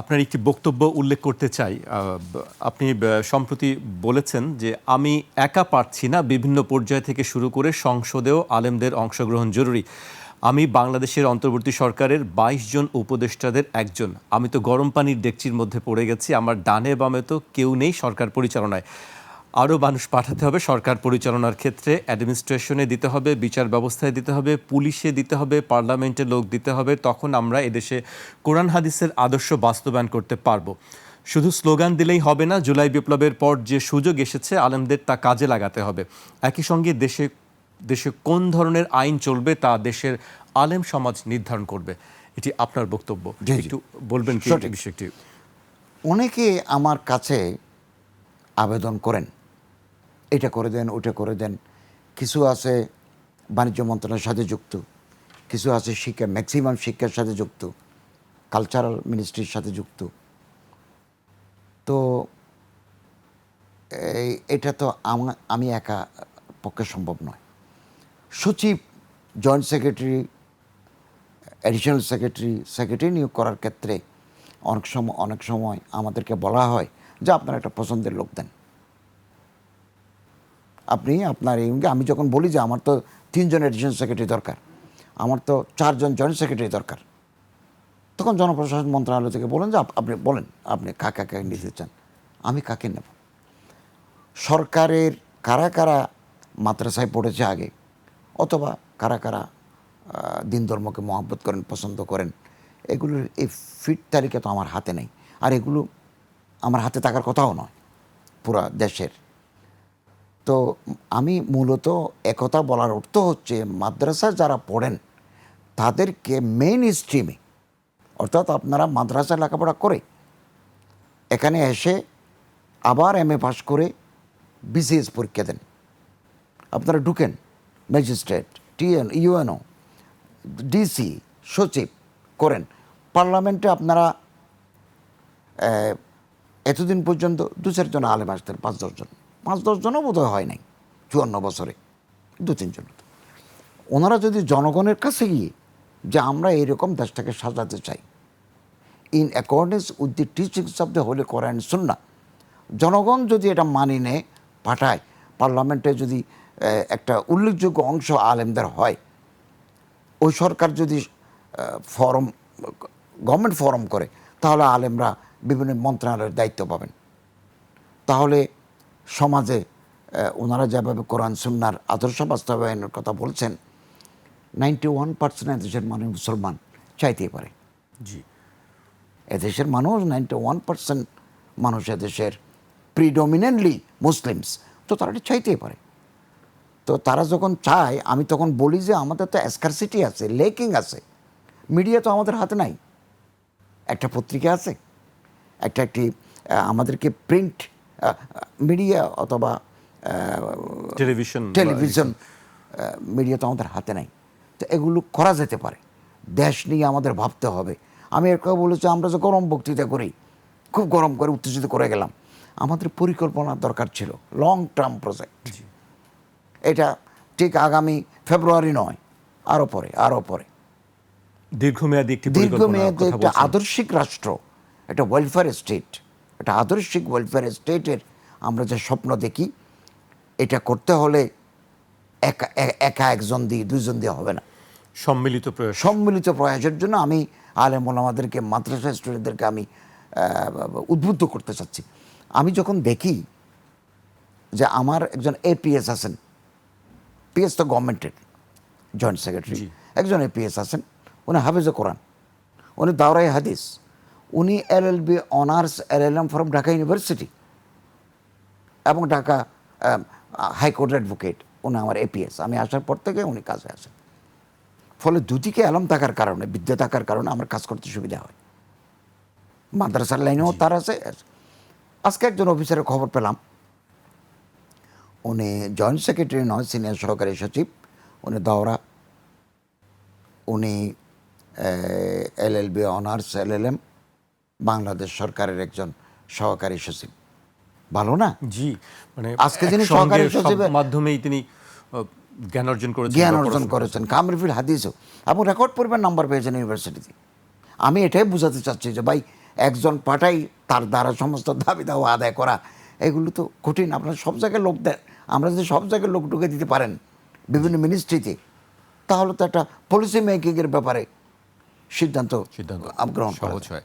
আপনার একটি বক্তব্য উল্লেখ করতে চাই। আপনি সম্প্রতি বলেছেন যে আমি একা পারছি না বিভিন্ন পর্যায় থেকে শুরু করে সংসদেও আলেমদের অংশগ্রহণ জরুরি। আমি বাংলাদেশের অন্তর্বর্তী সরকারের বাইশ জন উপদেষ্টাদের একজন। আমি তো গরম পানির ডেকচির মধ্যে পড়ে গেছি, আমার ডানে বামে তো কেউ নেই সরকার পরিচালনায়। আরও মানুষ পাঠাতে হবে সরকার পরিচালনার ক্ষেত্রে অ্যাডমিনিস্ট্রেশনে দিতে হবে বিচার ব্যবস্থায় দিতে হবে পুলিশে দিতে হবে পার্লামেন্টে লোক দিতে হবে তখন আমরা এদেশে কোরআন হাদিসের আদর্শ বাস্তবায়ন করতে পারব। শুধু স্লোগান দিলেই হবে না জুলাই বিপ্লবের পর যে সুযোগ এসেছে আলেমদের তা কাজে লাগাতে হবে। একই সঙ্গে দেশে দেশে কোন ধরনের আইন চলবে তা দেশের আলেম সমাজ নির্ধারণ করবে। এটি আপনার বক্তব্য। একটু বলবেন কি বিষয়টি? অনেকে আমার কাছে আবেদন করেন। এটা করে দেন, ওটা করে দেন। কিছু আছে বাণিজ্য মন্ত্রণালয়ের সাথে যুক্ত, কিছু আছে শিক্ষা ম্যাক্সিমাম শিক্ষার সাথে যুক্ত কালচারাল মিনিস্ট্রির সাথে যুক্ত। তো এটা তো আমি একা পক্ষে সম্ভব নয়। সচিব joint secretary additional secretary secretary নিয়োগ করার ক্ষেত্রে অনেক সময় অনেক সময় আমাদেরকে বলা হয় যে আপনারা একটা পছন্দের লোক দেন। আপনি আপনার এই আমি যখন বলি যে আমার তো তিনজন অ্যাডিশনাল সেক্রেটারি দরকার, আমার তো চারজন জয়েন্ট সেক্রেটারি দরকার, তখন জনপ্রশাসন মন্ত্রণালয় থেকে বলেন যে আপ- আপনি বলেন, আপনি কাকে কাকে নিতে চান আমি কাকে নেব? সরকারের কারা কারা মাদ্রাসায় পড়েছে আগে, অথবা কারা কারা দিন ধর্মকে মহাব্বত করেন, পছন্দ করেন, এগুলোর এই ফিট তালিকা তো আমার হাতে নেই। আর এগুলো আমার হাতে থাকার কথাও নয়, পুরা দেশের। তো আমি মূলত একথা বলার অর্থ হচ্ছে মাদ্রাসা যারা পড়েন, তাদেরকে মেইন স্ট্রিমে অর্থাৎ আপনারা মাদ্রাসা লেখাপড়া করে, এখানে এসে আবার এম এ পাস করে বিসিএস পরীক্ষা দেন। আপনারা ঢুকেন ম্যাজিস্ট্রেট টিএন ইউএনও ডিসি সচিব করেন। পার্লামেন্টে আপনারা এতদিন পর্যন্ত দু চারজন আলেম আসতেন, পাঁচ দশজন। পাঁচ দশজনও বোধহয় হয় নাই, চুয়ান্ন বছরে দু তিনজন ওনারা যদি জনগণের কাছে গিয়ে যে আমরা এইরকম দেশটাকে সাজাতে চাই in accordance with the teachings of the holy Quran Sunnah জনগণ যদি এটা মানি নেয়, পাঠায়, পার্লামেন্টে যদি একটা উল্লেখযোগ্য অংশ আলেমদের হয়, ওই সরকার যদি ফরম গভর্নমেন্ট ফরম করে, তাহলে আলেমরা বিভিন্ন মন্ত্রণালয়ের দায়িত্ব পাবেন। তাহলে সমাজে ওনারা যেভাবে কোরআন সুন্নার আদর্শ বাস্তবায়নের কথা বলছেন নাইনটি ওয়ান পার্সেন্ট দেশের মানুষ মুসলমান চাইতেই পারে। জি। এদেশের মানুষ নাইনটি ওয়ান পার্সেন্ট মানুষ এদেশের প্রিডমিনেন্টলি মুসলিমস তো তারা এটা চাইতেই পারে। তো তারা যখন চায় আমি তখন বলি যে আমাদের তো স্কারসিটি আছে লেকিং আছে। মিডিয়া তো আমাদের হাতে নাই। একটা পত্রিকা আছে একটা একটি আমাদেরকে প্রিন্ট মিডিয়া অথবা টেলিভিশন টেলিভিশন মিডিয়া তো আমাদের হাতে নাই। তো এগুলো করা যেতে পারে। দেশ নিয়ে আমাদের ভাবতে হবে। আমি এর কথা বলেছি আমরা যে গরম বক্তৃতা করি খুব গরম করে উত্তেজিত করে গেলাম। আমাদের পরিকল্পনার দরকার ছিল লং টার্ম প্রজেক্ট এটা ঠিক আগামী ফেব্রুয়ারি নয় আরও পরে আরও পরে। দীর্ঘমেয়াদী দীর্ঘমেয়াদে একটা আদর্শিক রাষ্ট্র একটা ওয়েলফেয়ার স্টেট একটা আদর্শিক ওয়েলফেয়ার স্টেটের আমরা যে স্বপ্ন দেখি এটা করতে হলে একা একা একজন দিয়ে দুইজন দিয়ে হবে না। সম্মিলিত প্রয়াস। সম্মিলিত প্রয়াসের জন্য আমি আলেম ওলামাদেরকে মাদ্রাসা স্টুডেন্টদেরকে আমি উদ্বুদ্ধ করতে চাচ্ছি। আমি যখন দেখি যে আমার একজন এপিএস আছেন পিএস তো গভর্নমেন্টের জয়েন্ট সেক্রেটারি একজন এপিএস আছেন উনি হাফিজে কোরআন উনি দাওরাই হাদিস উনি L L B honours L L M from Dhaka university এবং ঢাকা হাইকোর্টের অ্যাডভোকেট। উনি আমার এপিএস আমি আসার পর থেকে উনি কাজে আসেন। ফলে দুদিকে আলম থাকার কারণে বিদ্যা থাকার কারণে আমার কাজ করতে সুবিধা হয়। মাদ্রাসার লাইনেও তার আছে। আজকে একজন অফিসারের খবর পেলাম। উনি জয়েন্ট সেক্রেটারি নয় সিনিয়র সহকারী সচিব। উনি দাওরা। উনি L L B honours L L M Bangladesh সরকারের একজন সহকারী সচিব। ভালো না? জি মানে আজকে যিনি সহকারী সচিবের- মাধ্যমেই তিনি জ্ঞান অর্জন করেছেন জ্ঞান অর্জন করেছেন। কামরফিল হাদিসও। এবং রেকর্ড পরিমাণ নাম্বার পেয়েছেন ইউনিভার্সিটিতে আমি এটাই বোঝাতে চাচ্ছি যে ভাই একজন পাঠাই তার দ্বারা সমস্ত দাবি দাওয়া আদায় করা এগুলো তো কঠিন। আপনার সব জায়গায় লোক দেন আমরা যদি সব জায়গায় লোক ঢুকে দিতে পারেন বিভিন্ন মিনিস্ট্রিতে তাহলে তো একটা পলিসি মেকিংয়ের ব্যাপারে সিদ্ধান্ত সিদ্ধান্ত গ্রহণ সহজ হয়।